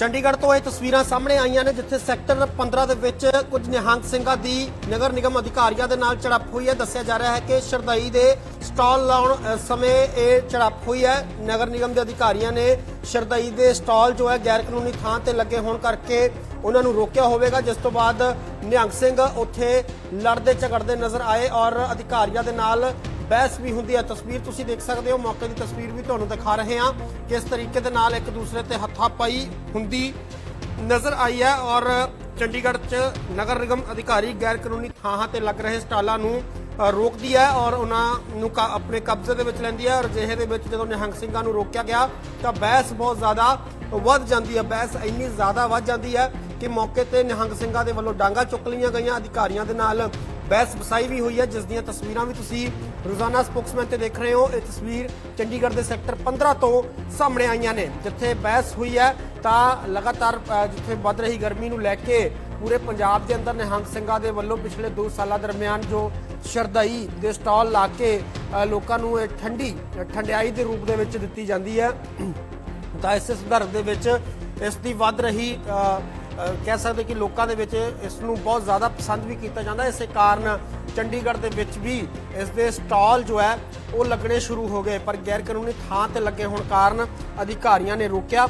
ਚੰਡੀਗੜ੍ਹ ਤੋਂ ਇਹ ਤਸਵੀਰਾਂ ਸਾਹਮਣੇ ਆਈਆਂ ਨੇ, ਜਿੱਥੇ ਸੈਕਟਰ 15 ਦੇ ਵਿੱਚ ਕੁਝ ਨਿਹੰਗ ਸਿੰਘਾਂ ਦੀ ਨਗਰ ਨਿਗਮ ਅਧਿਕਾਰੀਆਂ ਦੇ ਨਾਲ ਝੜਪ ਹੋਈ ਹੈ। ਦੱਸਿਆ ਜਾ ਰਿਹਾ ਹੈ ਕਿ ਸ਼ਰਦਾਈ ਦੇ ਸਟਾਲ ਲਾਉਣ ਸਮੇਂ ਇਹ ਝੜਪ ਹੋਈ ਹੈ। ਨਗਰ ਨਿਗਮ ਦੇ ਅਧਿਕਾਰੀਆਂ ਨੇ ਸ਼ਰਦਾਈ ਦੇ ਸਟਾਲ ਜੋ ਹੈ ਗੈਰ ਕਾਨੂੰਨੀ ਥਾਂ ਤੇ ਲੱਗੇ ਹੋਣ ਕਰਕੇ ਉਹਨਾਂ ਨੂੰ ਰੋਕਿਆ ਹੋਵੇਗਾ, ਜਿਸ ਤੋਂ ਬਾਅਦ ਨਿਹੰਗ ਸਿੰਘ ਉੱਥੇ ਲੜਦੇ ਝਗੜਦੇ ਨਜ਼ਰ ਆਏ ਔਰ ਅਧਿਕਾਰੀਆਂ ਦੇ ਨਾਲ ਬਹਿਸ ਵੀ ਹੁੰਦੀ ਹੈ। ਤਸਵੀਰ ਤੁਸੀਂ ਦੇਖ ਸਕਦੇ ਹੋ। ਮੌਕੇ ਦੀ ਤਸਵੀਰ ਵੀ ਤੁਹਾਨੂੰ ਦਿਖਾ ਰਹੇ ਹਾਂ ਕਿਸ ਤਰੀਕੇ ਦੇ ਨਾਲ ਇੱਕ ਦੂਸਰੇ ਤੇ ਹੱਥਾਪਾਈ ਹੁੰਦੀ ਨਜ਼ਰ ਆਈ ਹੈ ਔਰ ਚੰਡੀਗੜ੍ਹ 'ਚ ਨਗਰ ਨਿਗਮ ਅਧਿਕਾਰੀ ਗੈਰ ਕਾਨੂੰਨੀ ਥਾਂ ਤੇ ਲੱਗ ਰਹੇ ਸਟਾਲਾਂ ਨੂੰ ਰੋਕਦੀ ਹੈ ਔਰ ਉਹਨਾਂ ਨੂੰ ਕ- ਆਪਣੇ ਕਬਜ਼ੇ ਦੇ ਵਿੱਚ ਲੈਂਦੀ ਹੈ। ਔਰ ਅਜਿਹੇ ਦੇ ਵਿੱਚ ਜਦੋਂ ਨਿਹੰਗ ਸਿੰਘਾਂ ਨੂੰ ਰੋਕਿਆ ਗਿਆ ਤਾਂ ਬਹਿਸ ਬਹੁਤ ਜ਼ਿਆਦਾ ਵੱਧ ਜਾਂਦੀ ਹੈ। ਬਹਿਸ ਇੰਨੀ ਜ਼ਿਆਦਾ ਵੱਧ ਜਾਂਦੀ ਹੈ ਕਿ ਮੌਕੇ ਤੇ ਨਿਹੰਗ ਸਿੰਘਾਂ ਦੇ ਵੱਲੋਂ ਡਾਂਗਾ ਚੁੱਕ ਲਈਆਂ ਗਈਆਂ। ਅਧਿਕਾਰੀਆਂ ਦੇ ਨਾਲ ਬਹਿਸ ਵਸਾਈ ਵੀ ਹੋਈ ਹੈ, ਜਿਸ ਦੀਆਂ ਤਸਵੀਰਾਂ ਵੀ ਤੁਸੀਂ ਰੋਜ਼ਾਨਾ ਸਪੋਕਸਮੈਨ ਤੇ ਦੇਖ ਰਹੇ ਹੋ। ਇਹ ਤਸਵੀਰ ਚੰਡੀਗੜ੍ਹ ਦੇ ਸੈਕਟਰ 15 ਤੋਂ ਸਾਹਮਣੇ ਆਈਆਂ ਨੇ, ਜਿੱਥੇ ਬਹਿਸ ਹੋਈ ਹੈ। ਤਾਂ ਲਗਾਤਾਰ ਜਿੱਥੇ ਵੱਧ ਰਹੀ ਗਰਮੀ ਨੂੰ ਲੈ ਕੇ ਪੂਰੇ ਪੰਜਾਬ ਦੇ ਅੰਦਰ ਨਿਹੰਗ ਸਿੰਘਾਂ ਦੇ ਵੱਲੋਂ ਪਿਛਲੇ 2 ਸਾਲਾਂ ਦਰਮਿਆਨ ਜੋ ਸ਼ਰਦਾਈ ਦੇ ਸਟਾਲ ਲਾ ਕੇ ਲੋਕਾਂ ਨੂੰ ਇਹ ਠੰਡੀ, ਠੰਡਿਆਈ ਦੇ ਰੂਪ ਦੇ ਵਿੱਚ ਦਿੱਤੀ ਜਾਂਦੀ ਹੈ। ਤਾਂ ਇਸ ਸੰਦਰਭ ਦੇ ਵਿੱਚ ਇਸ ਦੀ ਵੱਧ ਰਹੀ ਕਹਿ ਸਕਦੇ ਕਿ ਲੋਕਾਂ ਦੇ ਵਿੱਚ ਇਸ ਨੂੰ ਬਹੁਤ ਜ਼ਿਆਦਾ ਪਸੰਦ ਵੀ ਕੀਤਾ ਜਾਂਦਾ। ਇਸੇ ਕਾਰਨ ਚੰਡੀਗੜ੍ਹ ਦੇ ਵਿੱਚ ਵੀ ਇਸ ਦੇ ਸਟਾਲ ਜੋ ਹੈ, ਉਹ ਲੱਗਣੇ ਸ਼ੁਰੂ ਹੋ ਗਏ। ਪਰ ਗੈਰ ਕਾਨੂੰਨੀ ਥਾਂ ਤੇ ਲੱਗੇ ਹੋਣ ਕਾਰਨ ਅਧਿਕਾਰੀਆਂ ਨੇ ਰੋਕਿਆ।